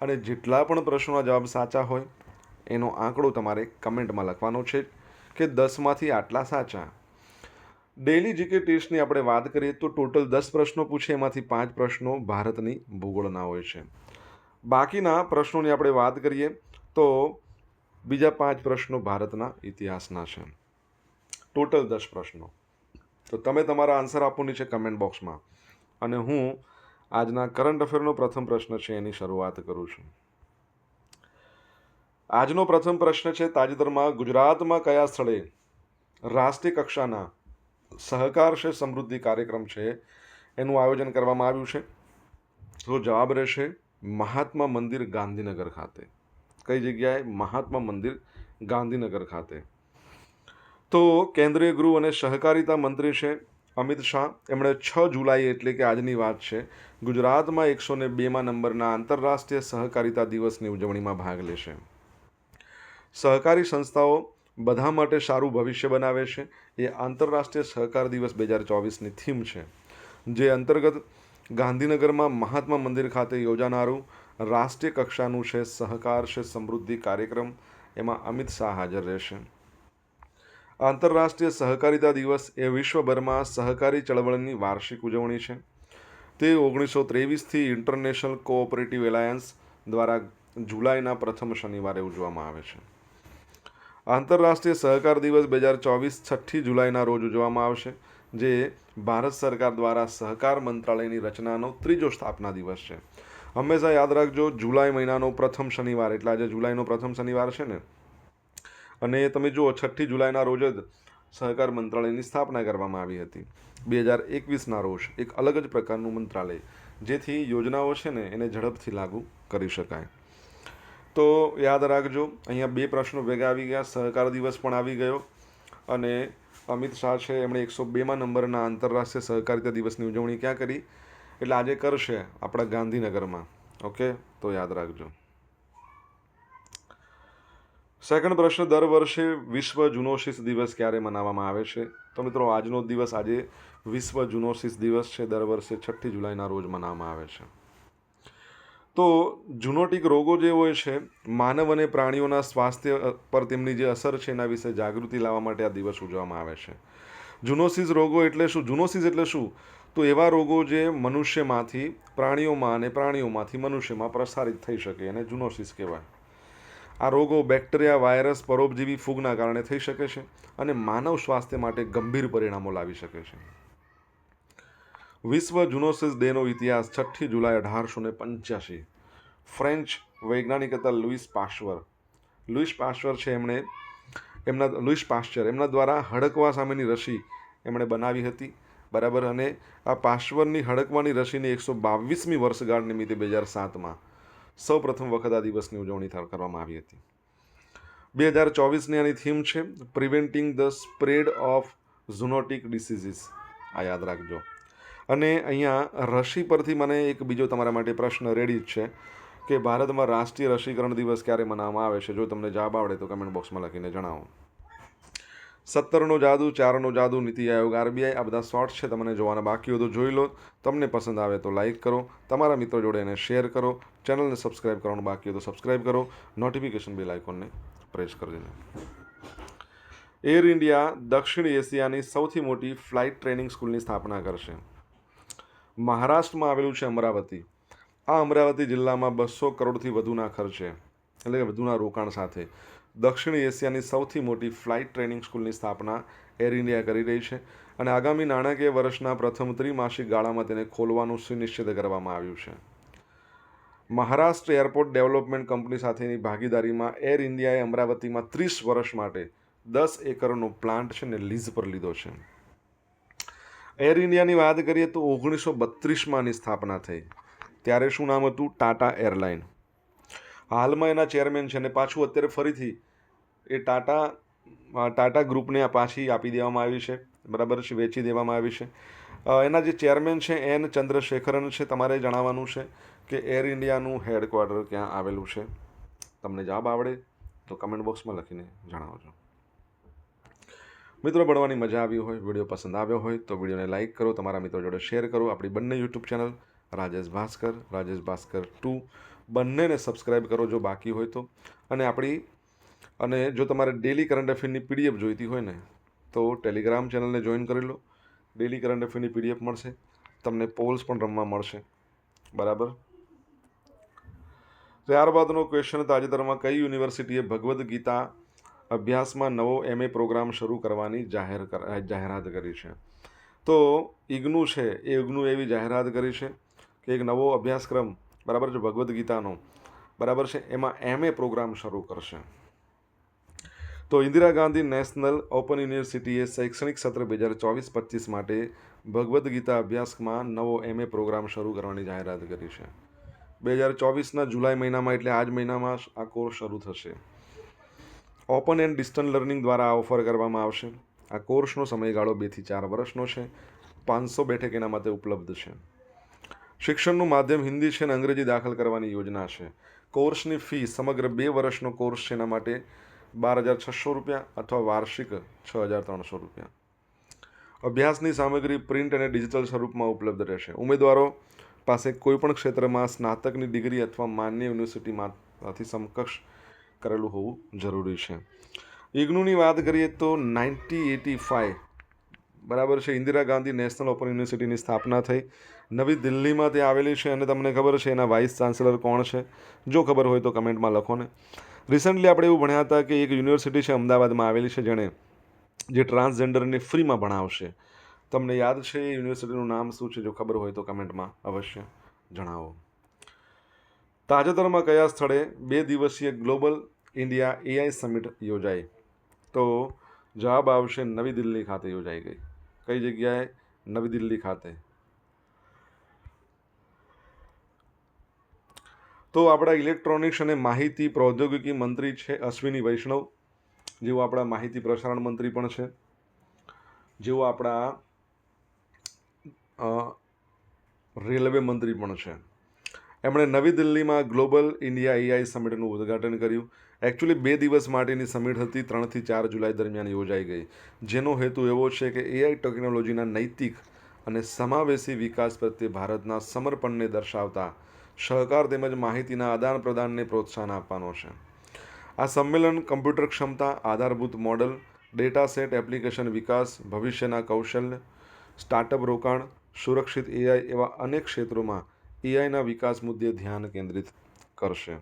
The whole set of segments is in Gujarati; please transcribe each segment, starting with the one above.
અને જેટલા પણ પ્રશ્નોના જવાબ સાચા હોય, એનો આંકડો તમારે કમેન્ટમાં લખવાનો છે કે દસમાંથી આટલા સાચા. ડેલી જીકે ટેસ્ટની આપણે વાત કરીએ તો ટોટલ દસ પ્રશ્નો પૂછે, એમાંથી પાંચ પ્રશ્નો ભારતની ભૂગોળના હોય છે. બાકીના પ્રશ્નોની આપણે વાત કરીએ તો બીજા પાંચ પ્રશ્નો ભારતના ઇતિહાસના છે. ટોટલ દસ પ્રશ્નો. તો તમે તમારા આન્સર આપવાની છે કમેન્ટ બોક્સમાં. અને હું આજના કરંટ અફેરનો પ્રથમ પ્રશ્ન છે, એની શરૂઆત કરું છું. આજનો પ્રથમ પ્રશ્ન છે, તાજેતરમાં ગુજરાતમાં કયા સ્થળે રાષ્ટ્રીય કક્ષાના સહકાર છે, સમૃદ્ધિ કાર્યક્રમ છે, એનું આયોજન કરવામાં આવ્યું છે? તો જવાબ રહેશે મહાત્મા મંદિર ગાંધીનગર ખાતે. કઈ જગ્યાએ? મહાત્મા મંદિર ગાંધીનગર ખાતે. તો કેન્દ્રીય ગૃહ અને સહકારિતા મંત્રી છે અમિત શાહ. એમણે છ જુલાઈ એટલે કે આજની વાત છે. ગુજરાતમાં એકસો ને બેમાં નંબરના આંતરરાષ્ટ્રીય સહકારિતા દિવસની ઉજવણીમાં ભાગ લેશે. સહકારી સંસ્થાઓ બધા માટે સારું ભવિષ્ય બનાવે છે. એ આંતરરાષ્ટ્રીય સહકાર દિવસ બે હજાર ચોવીસની થીમ છે. જે અંતર્ગત ગાંધીનગરમાં મહાત્મા મંદિર ખાતે યોજાનારું રાષ્ટ્રીય કક્ષાનું છે સહકાર છે સમૃદ્ધિ કાર્યક્રમ. એમાં અમિત શાહ હાજર રહેશે. આંતરરાષ્ટ્રીય સહકારિતા દિવસ એ વિશ્વભરમાં સહકારી ચળવળની વાર્ષિક ઉજવણી છે. તે ઓગણીસો ત્રેવીસથી ઇન્ટરનેશનલ કોઓપરેટિવ એલાયન્સ દ્વારા જુલાઈના પ્રથમ શનિવારે ઉજવવામાં આવે છે. આંતરરાષ્ટ્રીય સહકાર દિવસ બે હજાર ચોવીસ છઠ્ઠી જુલાઈના રોજ ઉજવવામાં આવશે, જે ભારત સરકાર દ્વારા સહકાર મંત્રાલયની રચનાનો ત્રીજો સ્થાપના દિવસ છે. હંમેશા યાદ રાખજો, જુલાઈ મહિનાનો પ્રથમ શનિવાર, એટલે આજે જુલાઈનો પ્રથમ શનિવાર છે ને? અને તમે જુઓ, છઠ્ઠી જુલાઈના રોજ જ સહકાર મંત્રાલયની સ્થાપના કરવામાં આવી હતી. બે હજાર એકવીસના રોજ એક અલગ જ પ્રકારનું મંત્રાલય, જેથી યોજનાઓ છે ને એને ઝડપથી લાગુ કરી શકાય. તો યાદ રાખજો, અહીંયા બે પ્રશ્નો ભેગા આવી ગયા. સહકાર દિવસ પણ આવી ગયો અને અમિત શાહ છે, એમણે એકસો બેમાં નંબરના આંતરરાષ્ટ્રીય સહકારિતા દિવસની ઉજવણી ક્યાં કરી? એટલે આજે કરશે આપણા ગાંધીનગરમાં. ઓકે? તો યાદ રાખજો. સેકન્ડ પ્રશ્ન, દર વર્ષે વિશ્વ જુનોસિસ દિવસ ક્યારે મનાવવામાં આવે છે? તો મિત્રો, આજનો દિવસ આજે વિશ્વ જુનોસિસ દિવસ છે. દર વર્ષે છઠ્ઠી જુલાઈના રોજ મનાવવામાં આવે છે. તો જુનોટિક રોગો જે હોય છે, માનવ અને પ્રાણીઓના સ્વાસ્થ્ય પર તેમની જે અસર છે, એના વિશે જાગૃતિ લાવવા માટે આ દિવસ ઉજવવામાં આવે છે. જુનોસિસ રોગો એટલે શું? જુનોસિસ એટલે શું? તો એવા રોગો જે મનુષ્યમાંથી, પ્રાણીઓમાં અને પ્રાણીઓમાંથી મનુષ્યમાં પ્રસારિત થઈ શકે, એને જુનોસિસ કહેવાય. આ રોગો બેક્ટેરિયા, વાયરસ, પરોપજીવી ફૂગના કારણે થઈ શકે છે અને માનવ સ્વાસ્થ્ય માટે ગંભીર પરિણામો લાવી શકે છે. વિશ્વ જુનોસિસ ડેનો ઇતિહાસ છઠ્ઠી જુલાઈ અઢારસો ને પંચ્યાસી ફ્રેન્ચ વૈજ્ઞાનિક હતા લુઈસ પાશ્વર. લુઈસ પાશ્વર છે એમણે એમના, લુઈસ પાશ્ચર એમના દ્વારા હડકવા સામેની રસી એમણે બનાવી હતી. બરાબર અને આ પાશ્વરની હડકવાની રસીની એકસો બાવીસમી વર્ષગાંઠ નિમિત્તે બે હજાર સાતમાં સૌ પ્રથમ વખત આ દિવસની ઉજવણી કરવામાં આવી હતી. બે હજાર ચોવીસની આની થીમ છે preventing the spread of zoonotic diseases આ યાદ રાખજો. અને અહીંયા રસી પરથી મને એક બીજો તમારા માટે પ્રશ્ન રેડી જ છે કે ભારતમાં રાષ્ટ્રીય રસીકરણ દિવસ ક્યારે મનાવવામાં આવે છે? જો તમને જવાબ આવડે તો કમેન્ટ બોક્સમાં લખીને જણાવો. સત્તરનો જાદુ, ચારનો જાદુ, નીતિ આયોગ, આરબીઆઈ, આ બધા શોર્ટ્સ છે, તમને જોવાના બાકી હોય તો જોઈ લો. તમને પસંદ આવે તો લાઇક કરો. તમારા મિત્રો જોડે એને શેર કરો. ચેનલને સબસ્ક્રાઇબ કરવાનું બાકી હોય તો સબસ્ક્રાઇબ કરો. નોટિફિકેશન બેલ આઇકોનને પ્રેસ કરી એર ઇન્ડિયા દક્ષિણ એશિયાની સૌથી મોટી ફ્લાઇટ ટ્રેનિંગ સ્કૂલની સ્થાપના કરશે. મહારાષ્ટ્રમાં આવેલું છે અમરાવતી. આ અમરાવતી જિલ્લામાં બસો કરોડથી વધુના ખર્ચે, એટલે કે વધુના રોકાણ સાથે. દક્ષિણ એશિયાની સૌથી મોટી ફ્લાઇટ ટ્રેનિંગ સ્કૂલની સ્થાપના એર ઇન્ડિયા કરી રહી છે અને આગામી નાણાકીય વર્ષના પ્રથમ ત્રિમાસિક ગાળામાં તેને ખોલવાનું સુનિશ્ચિત કરવામાં આવ્યું છે. મહારાષ્ટ્ર એરપોર્ટ ડેવલપમેન્ટ કંપની સાથેની ભાગીદારીમાં એર ઇન્ડિયાએ અમરાવતીમાં ત્રીસ વર્ષ માટે દસ એકરનો પ્લાન્ટ છે ને લીઝ પર લીધો છે. એર ઇન્ડિયાની વાત કરીએ તો ઓગણીસો બત્રીસમાં આની સ્થાપના થઈ. ત્યારે શું નામ હતું? ટાટા એરલાઇન. હાલમાં એના ચેરમેન છે અને પાછું અત્યારે ફરીથી એ ટાટા ટાટા ગ્રુપને આ પાછી આપી દેવામાં આવી છે. બરાબર છે, વેચી દેવામાં આવી છે. એના જે ચેરમેન છે એન ચંદ્રશેખરન છે, તમારે જણાવવાનું છે કે એર ઇન્ડિયાનું હેડક્વાર્ટર ક્યાં આવેલું છે? તમને જવાબ આવડે તો કમેન્ટ બોક્સમાં લખીને જણાવજો. મિત્રો, ભણવાની મજા આવી હોય, વીડિયો પસંદ આવ્યો હોય તો વિડીયોને લાઇક કરો, તમારા મિત્રો જોડે શેર કરો. આપણી બંને YouTube channel Rajesh Bhaskar Rajesh Bhaskar two બંનેને સબસ્ક્રાઇબ કરો જો બાકી હોય તો. અને આપણી, અને જો તમારે ડેલી કરંટ અફેરની પીડીએફ જોઈતી હોય ને, તો ટેલિગ્રામ ચેનલને જોઈન કરી લો. ડેલી કરંટ અફેરની પીડીએફ મળશે. તમને પોલ્સ પણ રમવા મળશે. બરાબર? ત્યારબાદનો ક્વેશ્ચન તાજેતરમાં કઈ યુનિવર્સિટીએ ભગવદ્ ગીતા અભ્યાસમાં નવો એમએ પ્રોગ્રામ શરૂ કરવાની જાહેર જાહેરાત કરી છે? તો ઇગ્નુ છે, એ ઇગ્નુ એવી જાહેરાત કરી છે કે એક નવો અભ્યાસક્રમ બરાબર છે, ભગવદ્ ગીતાનો. બરાબર છે, એમાં એમએ પ્રોગ્રામ શરૂ કરશે. તો ઇન્દિરા ગાંધી નેશનલ ઓપન યુનિવર્સિટીએ શૈક્ષણિક સત્ર બે હજાર ચોવીસ પચીસ માટે ભગવદ્ ગીતા અભ્યાસમાં નવો એમએ પ્રોગ્રામ શરૂ કરવાની જાહેરાત કરી છે. બે હજાર ચોવીસના જુલાઈ મહિનામાં એટલે આ જ મહિનામાં આ કોર્સ શરૂ થશે. ઓપન એન્ડ ડિસ્ટન્સ લર્નિંગ દ્વારા આ ઓફર કરવામાં આવશે. આ કોર્સનો સમયગાળો બેથી ચાર વર્ષનો છે. પાંચસો બેઠક એના માટે ઉપલબ્ધ છે. શિક્ષણનું માધ્યમ હિન્દી છે અને અંગ્રેજી દાખલ કરવાની યોજના છે. કોર્સની ફી સમગ્ર બે વર્ષનો કોર્સ છે એના માટે બાર હજાર છસો રૂપિયા અથવા વાર્ષિક છ હજાર ત્રણસો રૂપિયા. અભ્યાસની સામગ્રી પ્રિન્ટ અને ડિજિટલ સ્વરૂપમાં ઉપલબ્ધ રહેશે. ઉમેદવારો પાસે કોઈપણ ક્ષેત્રમાં સ્નાતકની ડિગ્રી અથવા માન્ય યુનિવર્સિટીમાંથી સમકક્ષ કરેલું હોવું જરૂરી છે. ઇગ્નુની વાત કરીએ તો નાઇન્ટી એટી ફાઇવ બરાબર છે. ઇન્દિરા ગાંધી નેશનલ ઓપન યુનિવર્સિટીની સ્થાપના થઈ. નવી દિલ્હીમાં તે આવેલી છે અને તમને ખબર છે એના વાઇસ ચાન્સલર કોણ છે? જો ખબર હોય તો કમેન્ટમાં લખો ને. રિસન્ટલી આપણે એવું ભણ્યા હતા કે એક યુનિવર્સિટી છે અમદાવાદમાં આવેલી છે જેણે જે ટ્રાન્સજેન્ડરને ફ્રીમાં ભણાવશે. તમને યાદ છે એ યુનિવર્સિટીનું નામ શું છે? જો ખબર હોય તો કમેન્ટમાં અવશ્ય જણાવો. તાજેતરમાં કયા સ્થળે બે દિવસીય ગ્લોબલ ઇન્ડિયા એઆઈ સમિટ યોજાઈ? તો જવાબ આવશે નવી દિલ્હી ખાતે યોજાઈ ગઈ. કઈ જગ્યાએ? નવી દિલ્હી ખાતે. તો આપણા ઇલેક્ટ્રોનિક્સ અને માહિતી પ્રૌદ્યોગિકી મંત્રી છે અશ્વિની વૈષ્ણવ, જેઓ આપણા માહિતી પ્રસારણ મંત્રી પણ છે, જેઓ આપણા રેલવે મંત્રી પણ છે. એમણે નવી દિલ્હીમાં ગ્લોબલ ઇન્ડિયા એઆઈ સમિટનું ઉદ્ઘાટન કર્યું. એકચ્યુઅલી બે દિવસ માટેની સમિટ હતી, ત્રણથી ચાર જુલાઈ દરમિયાન યોજાઈ ગઈ. જેનો હેતુ એવો છે કે એઆઈ ટેકનોલોજીના નૈતિક અને સમાવેશી વિકાસ પ્રત્યે ભારતના સમર્પણને દર્શાવતા સહકાર તેમજ માહિતીના આદાન પ્રદાનને પ્રોત્સાહન આપવાનો છે. આ સંમેલન કમ્પ્યુટર ક્ષમતા, આધારભૂત મોડલ ડેટા સેટ એપ્લિકેશન વિકાસ, ભવિષ્યના કૌશલ્ય, સ્ટાર્ટઅપ રોકાણ, સુરક્ષિત એઆઈ એવા અનેક ક્ષેત્રોમાં એઆઈના વિકાસ મુદ્દે ધ્યાન કેન્દ્રિત કરશે.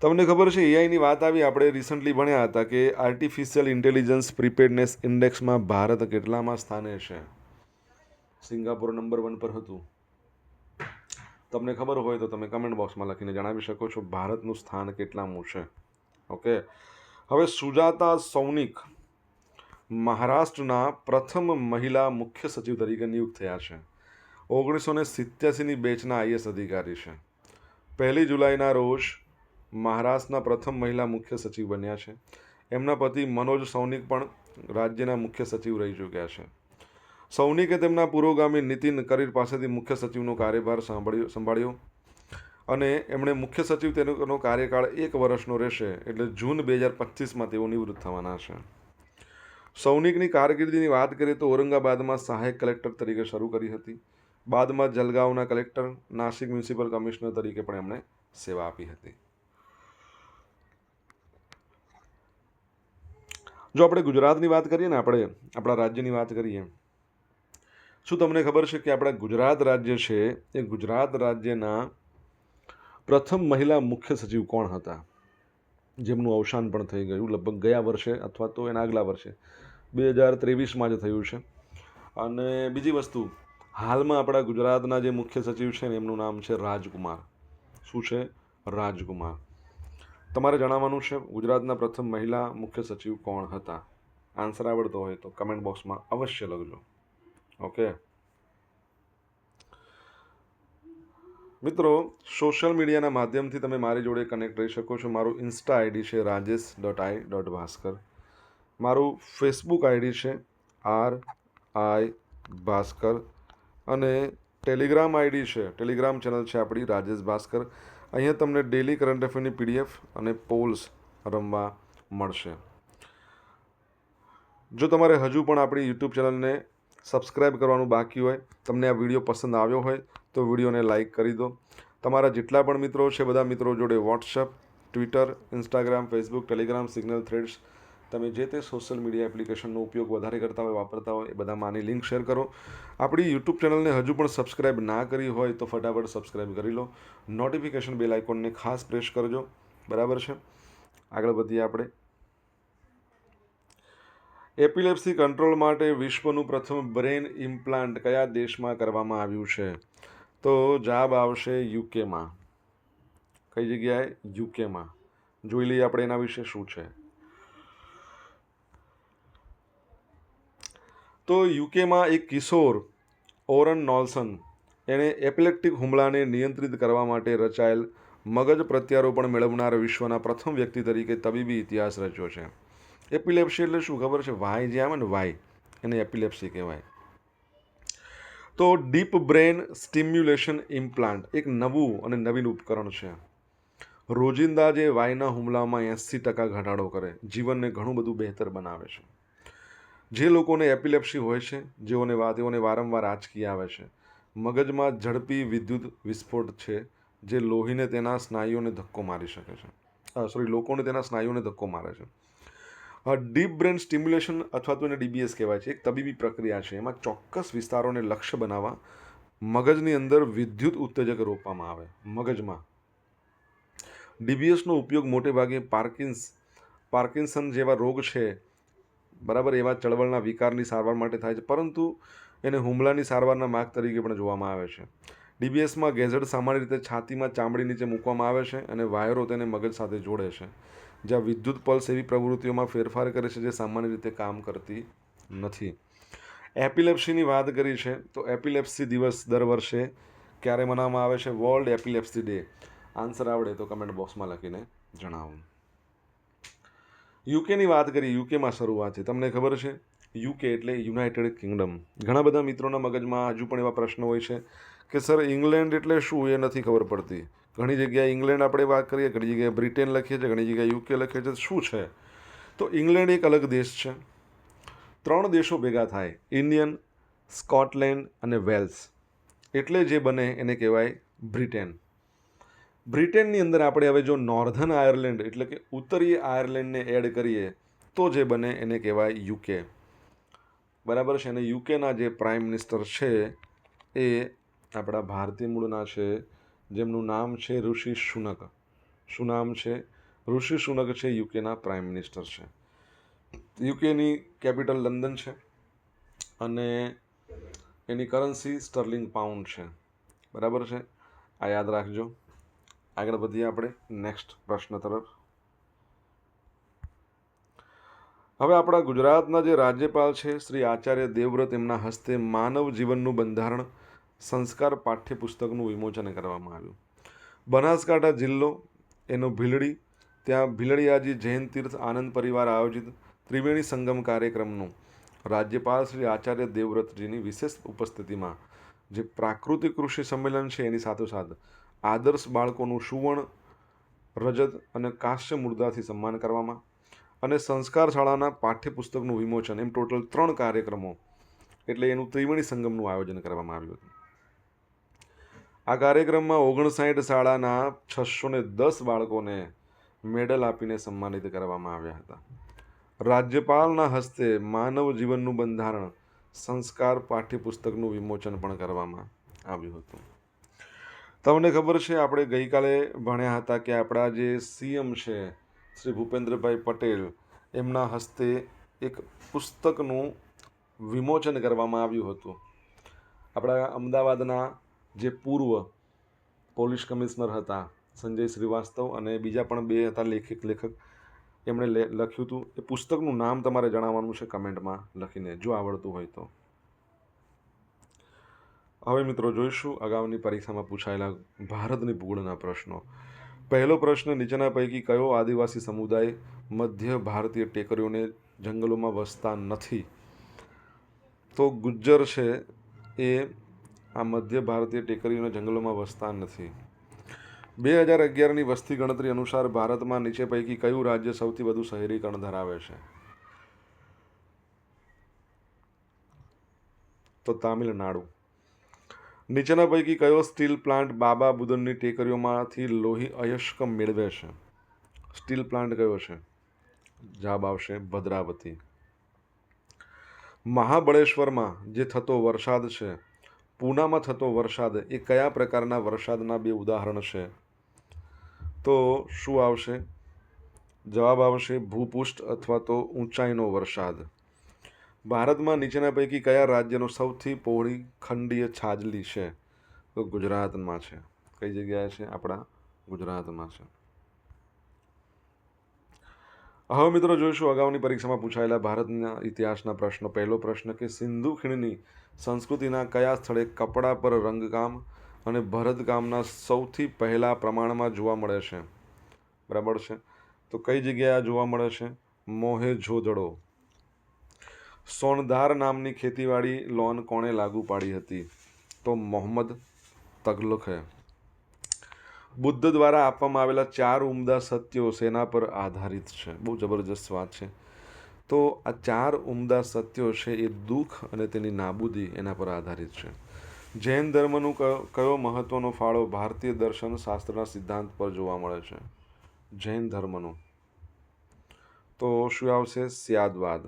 તમને ખબર છે, એઆઈની વાત આવી, આપણે રિસન્ટલી ભણ્યા હતા કે આર્ટિફિશિયલ ઇન્ટેલિજન્સ પ્રિપેરનેસ ઇન્ડેક્સમાં ભારત કેટલામાં સ્થાને છે? સિંગાપોર નંબર વન પર હતું. તમને ખબર હોય તો તમે કમેન્ટ બોક્સમાં લખીને જણાવી શકો છો ભારતનું સ્થાન કેટલામું છે. ઓકે હવે સુજાતા સૌનિક મહારાષ્ટ્રના પ્રથમ મહિલા મુખ્ય સચિવ તરીકે નિયુક્ત થયા છે. ઓગણીસો ને સિત્યાસીની બેચના આઈએસ અધિકારી છે. પહેલી જુલાઈના રોજ મહારાષ્ટ્રના પ્રથમ મહિલા મુખ્ય સચિવ બન્યા છે. એમના પતિ મનોજ સૌનિક પણ રાજ્યના મુખ્ય સચિવ રહી ચૂક્યા છે. સૌનિકે તેમના પુરોગામી નીતિન કરીર પાસેથી મુખ્ય સચિવનો કાર્યભાર સાંભળ્યો, સંભાળ્યો અને એમણે મુખ્ય સચિવ તેનો કાર્યકાળ એક વર્ષનો રહેશે એટલે જૂન બે હજાર પચીસમાં તેઓ નિવૃત્ત થવાના છે. સૌનિકની કારકિર્દીની વાત કરીએ તો ઔરંગાબાદમાં સહાયક કલેક્ટર તરીકે શરૂ કરી હતી. બાદમાં જલગાંવના કલેક્ટર, નાસિક મ્યુનિસિપલ કમિશનર તરીકે પણ એમણે સેવા આપી હતી. જો આપણે ગુજરાતની વાત કરીએ ને આપણે આપણા રાજ્યની વાત કરીએ શું તમને ખબર છે કે આપણા ગુજરાત રાજ્ય છે? એ ગુજરાત રાજ્યના પ્રથમ મહિલા મુખ્ય સચિવ કોણ હતા? જેમનું અવસાન પણ થઈ ગયું લગભગ ગયા વર્ષે અથવા તો એના આગલા વર્ષે. બે હજાર ત્રેવીસમાં જ થયું છે. અને બીજી વસ્તુ, હાલમાં આપણા ગુજરાતના જે મુખ્ય સચિવ છે ને, એમનું નામ છે રાજકુમાર. શું છે? રાજકુમાર. તમારે જણાવવાનું છે, ગુજરાતના પ્રથમ મહિલા મુખ્ય સચિવ કોણ હતા? આન્સર આવડતો હોય તો કમેન્ટ બોક્સમાં અવશ્ય લખજો. ઓકે. મિત્રો સોશિયલ મીડિયાના માધ્યમથી તમે મારી જોડે કનેક્ટ રહી શકો છો. મારું ઇન્સ્ટા આઈડી છે Rajesh dot I dot Bhaskar મારું ફેસબુક આઈડી છે આર આઈ ભાસ્કર. અને ટેલિગ્રામ આઈડી છે ટેલિગ્રામ ચેનલ છે આપણી રાજેશ ભાસ્કર અહીંયા તમને ડેલી કરંટ અફેરની પીડીએફ અને પોલ્સ રમવા મળશે. જો તમારે હજુ પણ આપણી યુટ્યુબ ચેનલને સબસ્ક્રાઇબ કરવાનું બાકી હોય, તમને આ વીડિયો પસંદ આવ્યો હોય, તો વિડીયોને લાઇક કરી દો. તમારા જેટલા પણ મિત્રો છે, બધા મિત્રો જોડે WhatsApp Twitter, Instagram, Facebook, Telegram, Signal Threads, તમે જે તે સોશિયલ મીડિયા એપ્લિકેશનનો ઉપયોગ વધારે કરતા હોય, વાપરતા હોય, એ બધામાં આની લિંક શેર કરો. આપણી યુટ્યુબ ચેનલને હજુ પણ સબસ્ક્રાઇબ ના કરી હોય, તો ફટાફટ સબસ્ક્રાઇબ કરી લો. નોટિફિકેશન બેલ આઇકોનને ખાસ પ્રેસ કરજો. બરાબર છે? આગળ વધીએ આપણે. એપિલેપ્સી કંટ્રોલ માટે વિશ્વનું પ્રથમ બ્રેન ઇમ્પ્લાન્ટ કયા દેશમાં કરવામાં આવ્યું છે? તો જવાબ આવશે યુકેમાં કઈ જગ્યાએ? યુકેમાં જોઈ લઈએ આપણે એના વિશે શું છે. તો યુકેમાં એક કિશોર, ઓરન નોલ્સન, એણે એપિલેક્ટિક હુમલાને નિયંત્રિત કરવા માટે રચાયેલ મગજ પ્રત્યારોપણ મેળવનાર વિશ્વના પ્રથમ વ્યક્તિ તરીકે તબીબી ઇતિહાસ રચ્યો છે. એપિલેપ્સી એટલે શું? ખબર છે? વાય જે આવે ને વાય, એને એપિલેપ્સી કહેવાય. તો ડીપ બ્રેન સ્ટિમ્યુલેશન ઇમ્પ્લાન્ટ એક નવું અને નવીન ઉપકરણ છે. રોજિંદા જે વાયના હુમલામાં એંસી ટકા ઘટાડો કરે, જીવનને ઘણું બધું બહેતર બનાવે છે. જે લોકોને એપિલેપ્સી હોય છે, જેઓને તેઓને વારંવાર આંચકી આવે છે. મગજમાં ઝડપી વિદ્યુત વિસ્ફોટ છે, જે લોહીને તેના સ્નાયુઓને ધક્કો મારી શકે છે. સોરી લોકોને તેના સ્નાયુઓને ધક્કો મારે છે. ડીપ બ્રેન સ્ટિમ્યુલેશન અથવા તો એને ડીબીએસ કહેવાય છે, એક તબીબી પ્રક્રિયા છે. એમાં ચોક્કસ વિસ્તારોને લક્ષ્ય બનાવવા, મગજની અંદર વિદ્યુત ઉત્તેજક રોપવામાં આવે, મગજમાં. ડીબીએસનો ઉપયોગ મોટે ભાગે પાર્કિન્સ પાર્કિન્સન જેવા રોગ છે. બરાબર, એવા ચળવળના વિકારની સારવાર માટે થાય છે. પરંતુ એને હુમલાની સારવારના માર્ગ તરીકે પણ જોવામાં આવે છે. ડીબીએસમાં ગેઝેટ સામાન્ય રીતે છાતીમાં ચામડી નીચે મૂકવામાં આવે છે અને વાયરો તેને મગજ સાથે જોડે છે. જ્યાં વિદ્યુત પલ્સ એવી પ્રવૃત્તિઓમાં ફેરફાર કરે છે જે સામાન્ય રીતે કામ કરતી નથી. એપિલેપ્સીની વાત કરી છે, તો એપિલેપ્સી દિવસ દર વર્ષે ક્યારે મનાવવામાં આવે છે? વર્લ્ડ એપિલેપ્સી ડે આન્સર આવડે તો કમેન્ટ બોક્સમાં લખીને જણાવો. યુકેની વાત કરી યુકેમાં શરૂઆત છે. તમને ખબર છે? યુકે એટલે યુનાઇટેડ કિંગડમ. ઘણા બધા મિત્રોના મગજમાં હજુ પણ એવા પ્રશ્નો હોય છે કે, સર, ઇંગ્લેન્ડ એટલે શું? એ નથી ખબર પડતી. ઘણી જગ્યાએ ઇંગ્લેન્ડ આપણે વાત કરીએ, ઘણી જગ્યાએ બ્રિટેન લખીએ છીએ, ઘણી જગ્યાએ યુકે લખીએ છીએ, શું છે? તો ઇંગ્લેન્ડ એક અલગ દેશ છે. ત્રણ દેશો ભેગા થાય, ઇન્ડિયન, સ્કોટલેન્ડ અને વેલ્સ. એટલે જે બને એને કહેવાય બ્રિટેન. બ્રિટેનની અંદર આપણે હવે જો નોર્ધન આયર્લેન્ડ એટલે કે ઉત્તરીય આયર્લેન્ડને એડ કરીએ, તો જે બને એને કહેવાય યુકે. બરાબર છે? અને યુકેના જે પ્રાઇમ મિનિસ્ટર છે, એ આપણા ભારતીય મૂળના છે જેમનું નામ છે ઋષિ સુનક શું નામ છે? ઋષિ સુનક છે, યુકેના પ્રાઇમ મિનિસ્ટર છે. યુકેની કેપિટલ લંડન છે અને એની કરન્સી સ્ટર્લિંગ પાઉન્ડ છે. બરાબર છે? આ યાદ રાખજો. આગળ વધીએ આપણે નેક્સ્ટ પ્રશ્ન તરફ. હવે આપણા ગુજરાતના જે રાજ્યપાલ છે, શ્રી આચાર્ય દેવવ્રત, એમના હસ્તે માનવ જીવનનું બંધારણ સંસ્કાર પાઠ્યપુસ્તકનું વિમોચન કરવામાં આવ્યું. બનાસકાંઠા જિલ્લો એનો ભીલડી, ત્યાં ભીલડિયાજી જૈન તીર્થ આનંદ પરિવાર આયોજિત ત્રિવેણી સંગમ કાર્યક્રમનું રાજ્યપાલ શ્રી આચાર્ય દેવવ્રતજીની વિશેષ ઉપસ્થિતિમાં જે પ્રાકૃતિક કૃષિ સંમેલન છે એની સાથોસાથ આદર્શ બાળકોનું સુવર્ણ, રજત અને કાશ્ય મુદ્રાથી સન્માન કરવામાં અને સંસ્કાર શાળાના પાઠ્યપુસ્તકનું વિમોચન એમ ટોટલ ત્રણ કાર્યક્રમો એટલે એનું ત્રિવેણી સંગમનું આયોજન કરવામાં આવ્યું હતું. આ કાર્યક્રમમાં ઓગણસાઠ શાળાના છસો ને દસ બાળકોને મેડલ આપીને સન્માનિત કરવામાં આવ્યા હતા. રાજ્યપાલના હસ્તે માનવ જીવનનું બંધારણ સંસ્કાર પાઠ્યપુસ્તકનું વિમોચન પણ કરવામાં આવ્યું હતું. તમને ખબર છે, આપણે ગઈકાલે ભણ્યા હતા કે આપણા જે સીએમ છે, શ્રી ભૂપેન્દ્રભાઈ પટેલ, એમના હસ્તે એક પુસ્તકનું વિમોચન કરવામાં આવ્યું હતું. આપણા અમદાવાદના જે પૂર્વ પોલીસ કમિશનર હતા, સંજય શ્રીવાસ્તવ અને બીજા પણ બે હતા લેખક લેખક, એમણે લખ્યું હતું. એ પુસ્તકનું નામ તમારે જણાવવાનું છે કમેન્ટમાં લખીને, જો આવડતું હોય તો. હવે મિત્રો જોઈશું અગાઉની પરીક્ષામાં પૂછાયેલા ભારતની ભૂગોળના પ્રશ્નો. પહેલો પ્રશ્ન, નીચેના પૈકી કયો આદિવાસી સમુદાય મધ્ય ભારતીય ટેકરીઓને જંગલોમાં વસતા નથી? તો ગુજ્જર છે એ આ મધ્ય ભારતીય ટેકરીઓના જંગલોમાં વસતા નથી. બે હજાર અગિયારની વસ્તી ગણતરી અનુસાર ભારતમાં નીચે પૈકી કયું રાજ્ય સૌથી વધુ શહેરીકરણ ધરાવે છે? તો તામિલનાડુ. નીચેના પૈકી કયો સ્ટીલ પ્લાન્ટ બાબા બુદનની ટેકરીઓમાંથી લોહી અયસ્ક મેળવે છે? સ્ટીલ પ્લાન્ટ કયો છે? જવાબ આવશે ભદ્રાવતી. મહાબળેશ્વરમાં જે થતો વરસાદ છે પૂનામાં થતો વરસાદ એ કયા પ્રકારના વરસાદના બે ઉદાહરણ છે? તો શું આવશે? જવાબ આવશે ભૂપૃષ્ઠ અથવા તો ઊંચાઈનો વરસાદ. ભારતમાં નીચેના પૈકી કયા રાજ્યનો સૌથી પહોળી ખંડીય છાજલી છે? તો ગુજરાતમાં છે. કઈ જગ્યાએ છે? આપણા ગુજરાતમાં છે. હવે મિત્રો જોઈશું અગાઉની પરીક્ષામાં પૂછાયેલા ભારતના ઇતિહાસના પ્રશ્નો. પહેલો પ્રશ્ન કે સિંધુ ખીણની સંસ્કૃતિના કયા સ્થળે કપડા પર રંગકામ અને ભરતકામના સૌથી પહેલા પ્રમાણમાં જોવા મળે છે? બરાબર છે? તો કઈ જગ્યાએ જોવા મળે છે? મોહે જોદડો સોનધાર નામની ખેતીવાડી લોન કોણે લાગુ પાડી હતી? તો મોહમ્મદ તગલખે. બુદ્ધ દ્વારા આપવામાં આવેલા ચાર ઉમદા સત્યો સેના પર આધારિત છે. બહુ જબરજસ્ત વાત છે. તો આ ચાર ઉમદા સત્યો છે એ દુઃખ અને તેની નાબૂદી એના પર આધારિત છે. જૈન ધર્મનું કયો મહત્વનો ફાળો ભારતીય દર્શન શાસ્ત્રના સિદ્ધાંત પર જોવા મળે છે? જૈન ધર્મનું. તો શું આવશે? સ્યાદવાદ.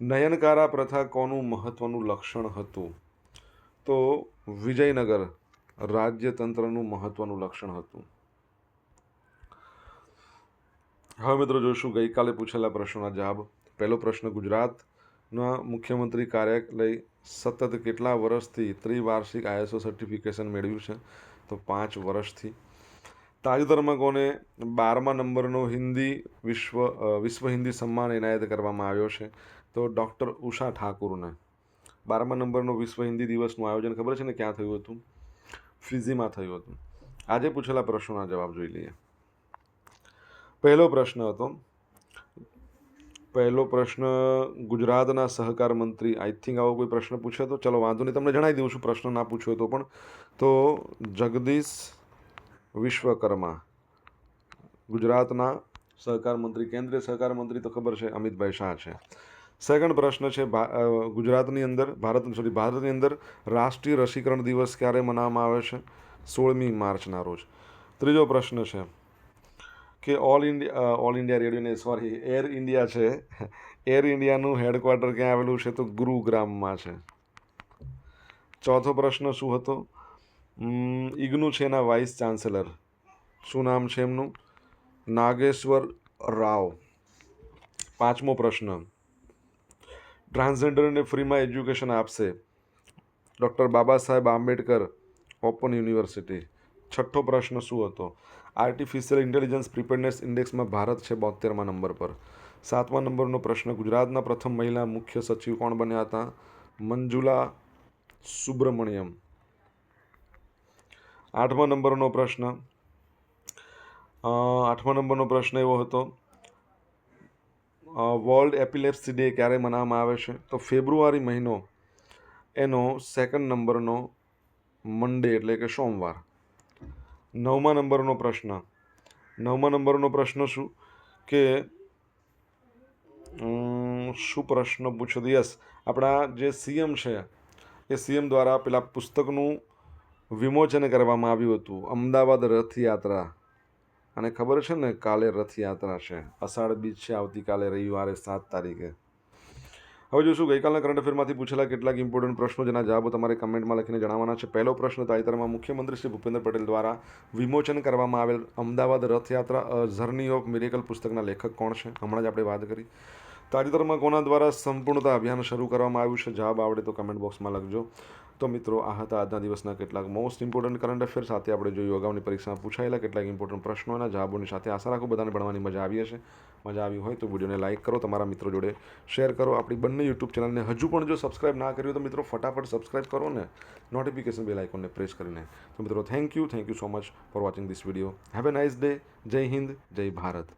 નયનકારા પ્રથા કોનું મહત્વનું લક્ષણ હતું? તો વિજયનગર. રાજ્યતંત્રનું મહત્વનું લક્ષણ હતું. હવે મિત્રો જોઈશું, ગઈકાલે પૂછેલા પ્રશ્નોના જવાબ. પહેલો પ્રશ્ન, ગુજરાતના મુખ્યમંત્રી કાર્યાલય સતત કેટલા વર્ષથી ત્રિવાર્ષિક આઈએસઓ સર્ટિફિકેશન મેળવ્યું છે? તો પાંચ વર્ષથી. તાજેતરમાં કોને બારમા નંબરનો હિન્દી વિશ્વ વિશ્વ હિન્દી સન્માન એનાયત કરવામાં આવ્યો છે? તો ડૉક્ટર ઉષા ઠાકુરને. બારમા નંબરનો વિશ્વ હિન્દી દિવસનું આયોજન ખબર છે ને ક્યાં થયું હતું? ફિઝીમાં થયું હતું. આજે પૂછેલા પ્રશ્નોના જવાબ જોઈ લઈએ. પહેલો પ્રશ્ન હતો, પહેલો પ્રશ્ન, ગુજરાતના સહકાર મંત્રી આઈ થિંક આવો કોઈ પ્રશ્ન પૂછ્યો તો? ચલો, વાંધો નહીં, તમને જણાવી દઉં છું, પ્રશ્ન ના પૂછ્યો તો પણ. તો જગદીશ વિશ્વકર્મા, ગુજરાતના સહકાર મંત્રી, કેન્દ્રીય સહકાર મંત્રી તો ખબર છે, અમિતભાઈ શાહ છે. સેકન્ડ પ્રશ્ન છે ગુજરાતની અંદર, ભારત સોરી ભારતની અંદર રાષ્ટ્રીય રસીકરણ દિવસ ક્યારે મનાવવામાં આવે છે? સોળમી માર્ચના રોજ. ત્રીજો પ્રશ્ન છે કે ઓલ ઇન્ડિયા ઓલ ઇન્ડિયા રેડિયોને સોરી એર ઇન્ડિયા છે. એર ઇન્ડિયાનું હેડક્વાર્ટર ક્યાં આવેલું છે? તો ગુરુગ્રામમાં છે. ચોથો પ્રશ્ન શું હતો? ઇગ્નુ છે એના વાઇસ ચાન્સેલર. શું નામ છે એમનું? નાગેશ્વર રાવ. પાંચમો પ્રશ્ન. ટ્રાન્સજેન્ડરને ફ્રીમાં એજ્યુકેશન આપશે. Doctor Baba Saheb Ambedkar, open university. છઠ્ઠો પ્રશ્ન શું હતો? આર્ટિફિશિયલ ઇન્ટેલિજન્સ પ્રિપેરનેસ ઇન્ડેક્સમાં ભારત છે બોતેરમાં નંબર પર. સાતમા નંબરનો પ્રશ્ન, ગુજરાતના પ્રથમ મહિલા મુખ્ય સચિવ કોણ બન્યા હતા? મંજુલા સુબ્રમણ્યમ. આઠમા નંબરનો પ્રશ્ન આઠમા નંબરનો પ્રશ્ન એવો હતો વર્લ્ડ એપિલેપ્સી ડે ક્યારે મનાવવામાં આવે છે? તો ફેબ્રુઆરી મહિનો એનો સેકન્ડ નંબરનો મંડે એટલે કે સોમવાર. નવમા નંબરનો પ્રશ્ન. નવમા નંબરનો પ્રશ્ન શું? કે શું પ્રશ્ન પૂછો? યસ આપણા જે સીએમ છે, એ સીએમ દ્વારા પેલા પુસ્તકનું વિમોચન કરવામાં આવ્યું હતું. અમદાવાદ રથયાત્રા. અને ખબર છે ને, કાલે રથયાત્રા છે. અષાઢ બીજ છે, આવતીકાલે રવિવારે સાત તારીખે. હવે જોશું, ગઈકાલના કરંટ અફેરમાંથી પૂછેલા કેટલાક ઇમ્પોર્ટન્ટ પ્રશ્નો જેના જવાબો તમારે કમેન્ટમાં લખીને જણાવવાના છે. પહેલો પ્રશ્ન, તાજેતરમાં મુખ્યમંત્રી શ્રી ભૂપેન્દ્ર પટેલ દ્વારા વિમોચન કરવામાં આવેલ Ahmedabad Rathyatra journey of miracle પુસ્તકના લેખક કોણ છે? હમણાં જ આપણે વાત કરી. તાજેતરમાં કોના દ્વારા સંપૂર્ણતા અભિયાન શરૂ કરવામાં આવ્યું છે? જવાબ આવડે તો કમેન્ટ બોક્સમાં લખજો. તો મિત્રો, આ હતા આજના દિવસના કેટલાક મોસ્ટ ઇમ્પોર્ટન્ટ કરંટ અફેર સાથે આપણે જોયું અગાઉની પરીક્ષામાં પૂછાયેલા કેટલાક ઇમ્પોર્ટન્ટ પ્રશ્નોના જવાબોની સાથે આશા રાખું બધાને ભણવાની મજા આવી હશે. મજા આવી હોય તો વિડીયોને લાઇક કરો, તમારા મિત્રો જોડે શેર કરો. આપણી બંને યુટ્યુબ ચેનલને હજુ પણ જો સબસ્ક્રાઇબ ના કર્યું તો મિત્રો ફટાફટ સબસ્ક્રાઇબ કરો ને. નોટિફિકેશન બેલ આઇકોનને પ્રેસ કરીને. તો મિત્રો thank you thank you so much for watching this video have a nice day Jai Hind Jai Bharat